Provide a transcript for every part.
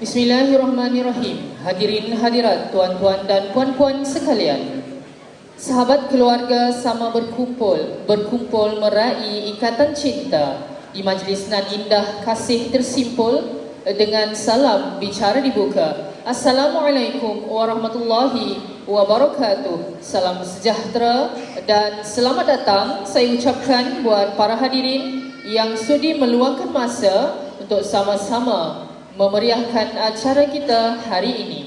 Bismillahirrahmanirrahim. Hadirin hadirat, tuan-tuan dan puan-puan sekalian. Sahabat keluarga sama berkumpul, berkumpul meraih ikatan cinta di majlis nan indah kasih tersimpul dengan salam bicara dibuka. Assalamualaikum warahmatullahi wabarakatuh. Salam sejahtera dan selamat datang saya ucapkan buat para hadirin yang sudi meluangkan masa untuk sama-sama memeriahkan acara kita hari ini.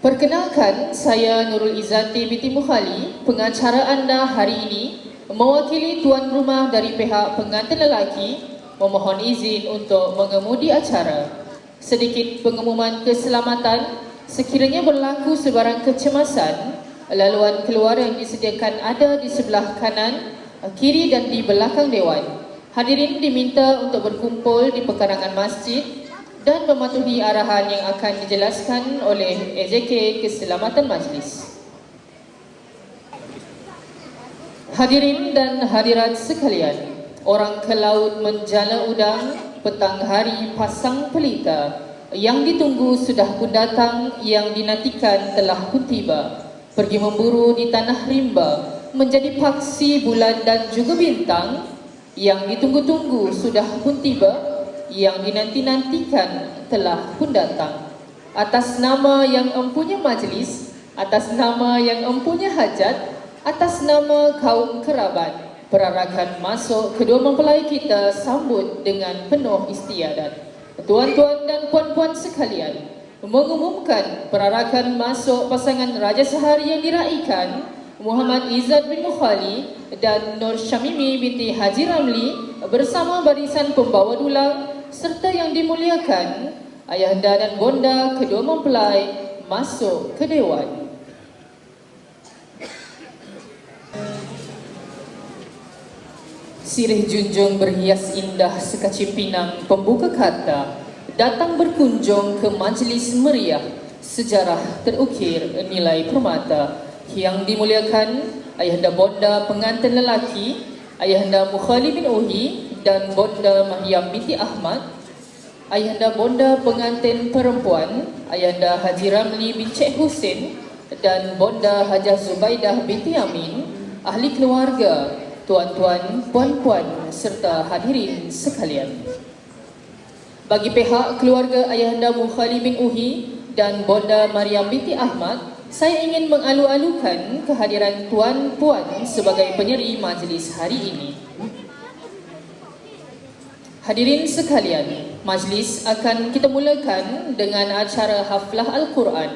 Perkenalkan, saya Nurul Izzati binti Mukhali, pengacara anda hari ini mewakili tuan rumah dari pihak pengantin lelaki memohon izin untuk mengemudi acara. Sedikit pengumuman keselamatan, sekiranya berlaku sebarang kecemasan, laluan keluar yang disediakan ada di sebelah kanan, kiri dan di belakang dewan. Hadirin diminta untuk berkumpul di pekarangan masjid dan mematuhi arahan yang akan dijelaskan oleh AJK Keselamatan Majlis. Hadirin dan hadirat sekalian, orang ke laut menjala udang, petang hari pasang pelita, yang ditunggu sudah pun datang, yang dinantikan telah pun tiba. Pergi memburu di tanah rimba, menjadi paksi bulan dan juga bintang, yang ditunggu-tunggu sudah pun tiba, yang dinanti-nantikan telah pun datang. Atas nama yang empunya majlis, atas nama yang empunya hajat, atas nama kaum kerabat, perarakan masuk kedua mempelai kita sambut dengan penuh istiadat. Tuan-tuan dan puan-puan sekalian, mengumumkan perarakan masuk pasangan Raja Sehari yang diraikan Muhammad Izzat bin Mukhali dan Nur Syamimi binti Haji Ramli bersama barisan pembawa dulang serta yang dimuliakan ayahanda dan bonda kedua mempelai masuk ke dewan. Sirih junjung berhias indah sekaci pinang pembuka kata datang berkunjung ke majlis meriah sejarah terukir nilai permata yang dimuliakan ayahanda bonda pengantin lelaki ayahanda Mukhali bin Uhi dan Bonda Mahyam binti Ahmad, Ayahanda Bonda pengantin perempuan, Ayahanda Haji Ramli bin Cik Hussein dan Bonda Hajah Zubaidah binti Amin, ahli keluarga, tuan-tuan, puan-puan serta hadirin sekalian. Bagi pihak keluarga Ayahanda Mukhali bin Uhi dan Bonda Maryam binti Ahmad, saya ingin mengalu-alukan kehadiran tuan-puan sebagai penyeri majlis hari ini. Hadirin sekalian, majlis akan kita mulakan dengan acara haflah Al-Quran.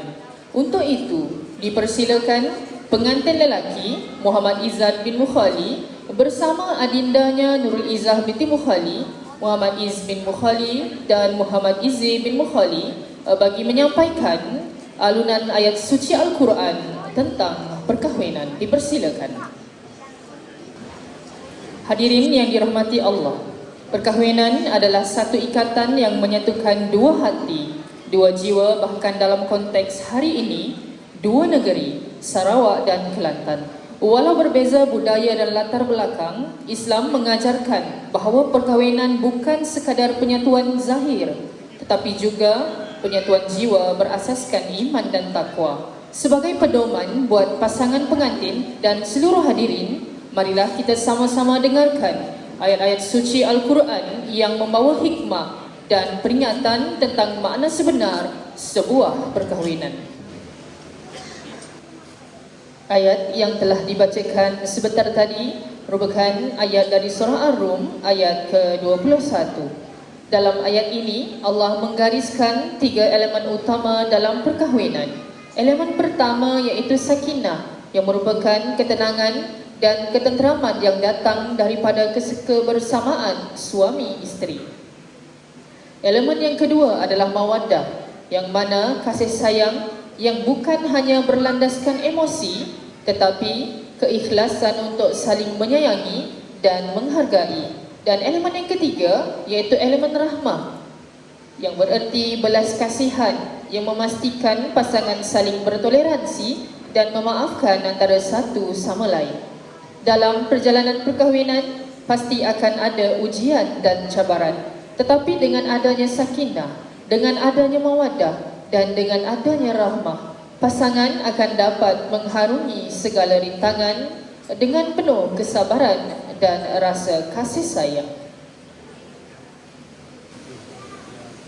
Untuk itu, dipersilakan pengantin lelaki Muhammad Izzat bin Mukhali bersama adindanya Nurul Izzah binti Mukhali, Muhammad Iz bin Mukhali dan Muhammad Izzi bin Mukhali eh, bagi menyampaikan alunan ayat suci Al-Quran tentang perkahwinan. Dipersilakan. Hadirin yang dirahmati Allah, Perkahwinan adalah satu ikatan yang menyatukan dua hati, dua jiwa bahkan dalam konteks hari ini, dua negeri, Sarawak dan Kelantan. Walau berbeza budaya dan latar belakang, Islam mengajarkan bahawa perkahwinan bukan sekadar penyatuan zahir, tetapi juga penyatuan jiwa berasaskan iman dan takwa. Sebagai pedoman buat pasangan pengantin dan seluruh hadirin, marilah kita sama-sama dengarkan ayat-ayat suci Al-Quran yang membawa hikmah dan peringatan tentang makna sebenar sebuah perkahwinan. Ayat yang telah dibacakan sebentar tadi merupakan ayat dari surah Ar-Rum ayat ke-21. Dalam ayat ini Allah menggariskan tiga elemen utama dalam perkahwinan. Elemen pertama iaitu sakinah yang merupakan ketenangan dan ketenteraman yang datang daripada kebersamaan suami isteri. Elemen yang kedua adalah mawaddah yang mana kasih sayang yang bukan hanya berlandaskan emosi tetapi keikhlasan untuk saling menyayangi dan menghargai. Dan elemen yang ketiga iaitu elemen rahmah yang bererti belas kasihan yang memastikan pasangan saling bertoleransi dan memaafkan antara satu sama lain dalam perjalanan perkahwinan pasti akan ada ujian dan cabaran. Tetapi dengan adanya sakinah, dengan adanya mawaddah dan dengan adanya rahmah, pasangan akan dapat mengharungi segala rintangan dengan penuh kesabaran dan rasa kasih sayang.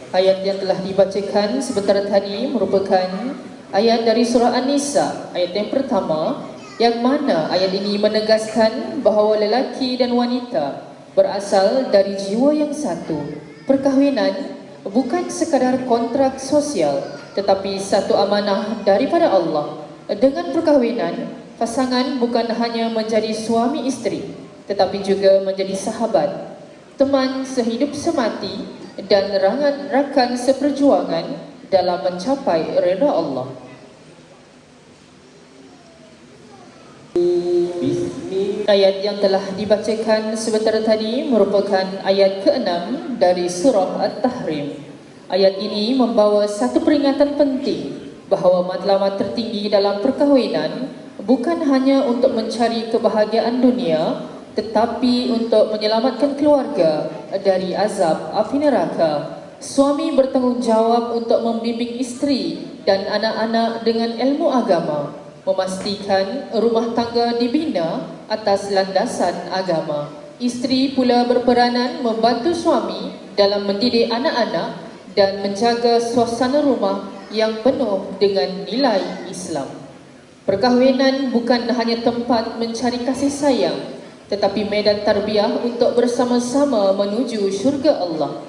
Ayat yang telah dibacakan sebentar tadi merupakan ayat dari surah An-Nisa, ayat yang pertama yang mana ayat ini menegaskan bahawa lelaki dan wanita berasal dari jiwa yang satu. Perkahwinan bukan sekadar kontrak sosial tetapi satu amanah daripada Allah. Dengan perkahwinan, pasangan bukan hanya menjadi suami isteri tetapi juga menjadi sahabat, teman sehidup semati dan rakan seperjuangan dalam mencapai redha Allah. Ayat yang telah dibacakan sebentar tadi merupakan ayat ke-6 dari surah At-Tahrim. Ayat ini membawa satu peringatan penting bahawa matlamat tertinggi dalam perkahwinan bukan hanya untuk mencari kebahagiaan dunia tetapi untuk menyelamatkan keluarga dari azab api neraka. Suami bertanggungjawab untuk membimbing isteri dan anak-anak dengan ilmu agama memastikan rumah tangga dibina atas landasan agama. Isteri pula berperanan membantu suami dalam mendidik anak-anak dan menjaga suasana rumah yang penuh dengan nilai Islam. Perkahwinan bukan hanya tempat mencari kasih sayang tetapi medan tarbiyah untuk bersama-sama menuju syurga Allah.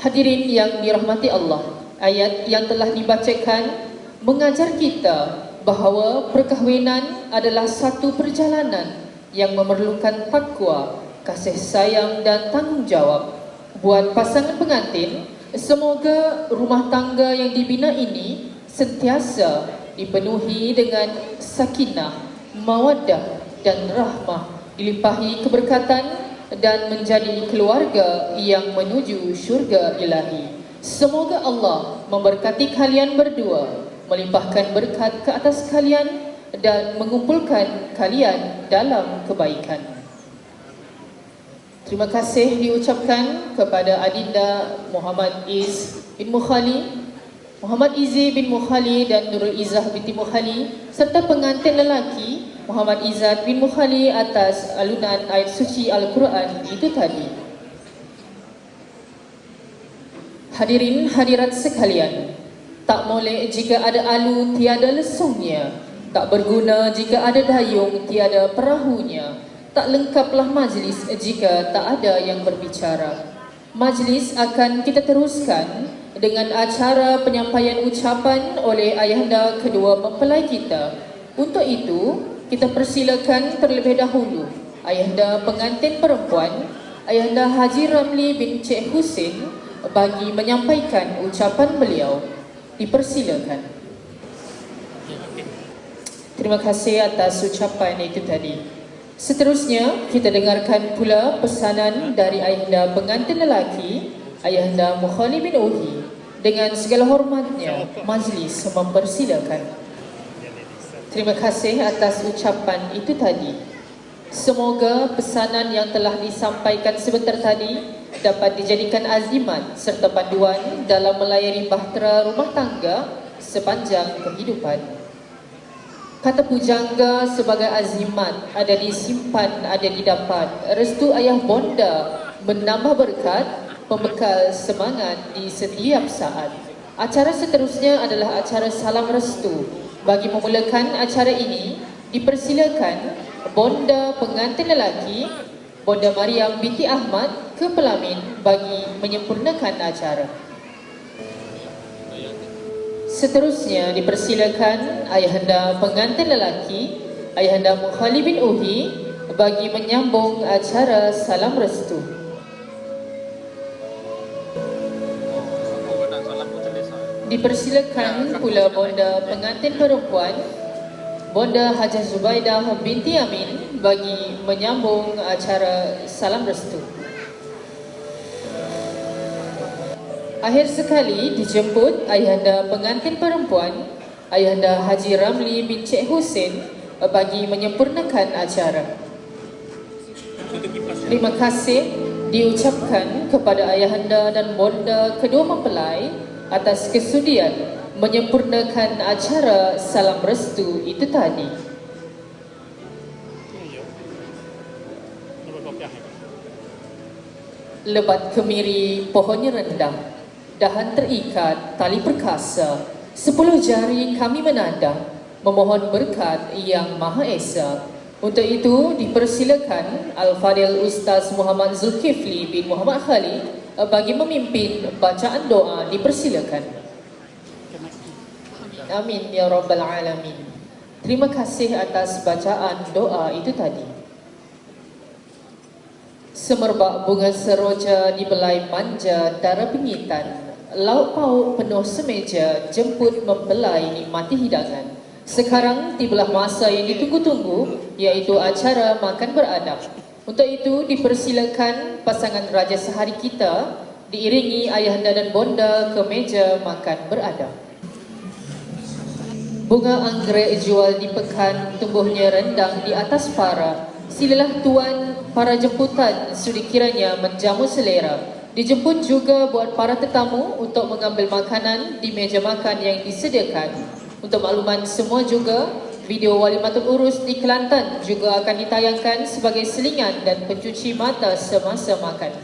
Hadirin yang dirahmati Allah, ayat yang telah dibacakan mengajar kita bahawa perkahwinan adalah satu perjalanan yang memerlukan takwa, kasih sayang dan tanggungjawab. Buat pasangan pengantin, semoga rumah tangga yang dibina ini sentiasa dipenuhi dengan sakinah, mawaddah dan rahmah, dilimpahi keberkatan dan menjadi keluarga yang menuju syurga ilahi. Semoga Allah memberkati kalian berdua melimpahkan berkat ke atas kalian dan mengumpulkan kalian dalam kebaikan. Terima kasih diucapkan kepada Adinda Muhammad Iz bin Mukhali, Muhammad Izi bin Mukhali dan Nurul Izzah binti Mukhali serta pengantin lelaki Muhammad Izzat bin Mukhali atas alunan ayat suci Al-Quran. Itu tadi. Hadirin hadirat sekalian, tak molek jika ada alu tiada lesungnya. Tak berguna jika ada dayung tiada perahunya. Tak lengkaplah majlis jika tak ada yang berbicara. Majlis akan kita teruskan dengan acara penyampaian ucapan oleh ayahanda kedua mempelai kita. Untuk itu, kita persilakan terlebih dahulu Ayahanda pengantin perempuan Ayahanda Haji Ramli bin Cik Husin bagi menyampaikan ucapan beliau dipersilakan. Terima kasih atas ucapan itu tadi. Seterusnya, kita dengarkan pula pesanan dari ayahanda pengantin lelaki, ayahanda Mukhali bin Uhi. Dengan segala hormatnya, majlis mempersilakan. Terima kasih atas ucapan itu tadi. Semoga pesanan yang telah disampaikan sebentar tadi dapat dijadikan azimat serta panduan dalam melayani bahtera rumah tangga sepanjang kehidupan. Kata pujangga sebagai azimat ada disimpan, ada didapat. Restu ayah bonda menambah berkat, pembekal semangat di setiap saat. Acara seterusnya adalah acara salam restu. Bagi memulakan acara ini, dipersilakan bonda pengantin lelaki Bonda Mariam binti Ahmad ke Pelamin bagi menyempurnakan acara. Seterusnya dipersilakan ayahanda pengantin lelaki, ayahanda Mukhali bin Uhi bagi menyambung acara salam restu. Dipersilakan pula bonda pengantin perempuan Bonda Hajah Zubaidah binti Amin bagi menyambung acara salam restu. Akhir sekali dijemput ayahanda pengantin perempuan ayahanda Haji Ramli bin Cik Hussein bagi menyempurnakan acara. Terima kasih diucapkan kepada ayahanda dan bonda kedua mempelai atas kesudian menyempurnakan acara salam restu itu tadi. Lebat kemiri pohonnya rendah, dahan terikat tali perkasa, sepuluh jari kami menandang, memohon berkat yang Maha Esa. Untuk itu, dipersilakan Al-Fadil Ustaz Muhammad Zulkifli bin Muhammad Khalid bagi memimpin bacaan doa dipersilakan. Amin ya Rabbal Alamin. Terima kasih atas bacaan doa itu tadi. Semerbak bunga seroja di belai manja darah pingitan Lauk pauk penuh semeja jemput mempelai nikmati hidangan Sekarang tibalah masa yang ditunggu-tunggu Iaitu acara makan beradab Untuk itu dipersilakan pasangan raja sehari kita Diiringi ayahanda dan bonda ke meja makan beradab Bunga anggrek jual di pekan tumbuhnya rendang di atas para. Silalah tuan para jemputan sudi kiranya menjamu selera. Dijemput juga buat para tetamu untuk mengambil makanan di meja makan yang disediakan. Untuk makluman semua juga, video Walimatul Urus di Kelantan juga akan ditayangkan sebagai selingan dan pencuci mata semasa makan.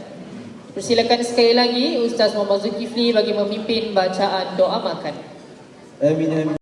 Persilakan sekali lagi Ustaz Muhammad Zulkifli bagi memimpin bacaan doa makan. Amin amin.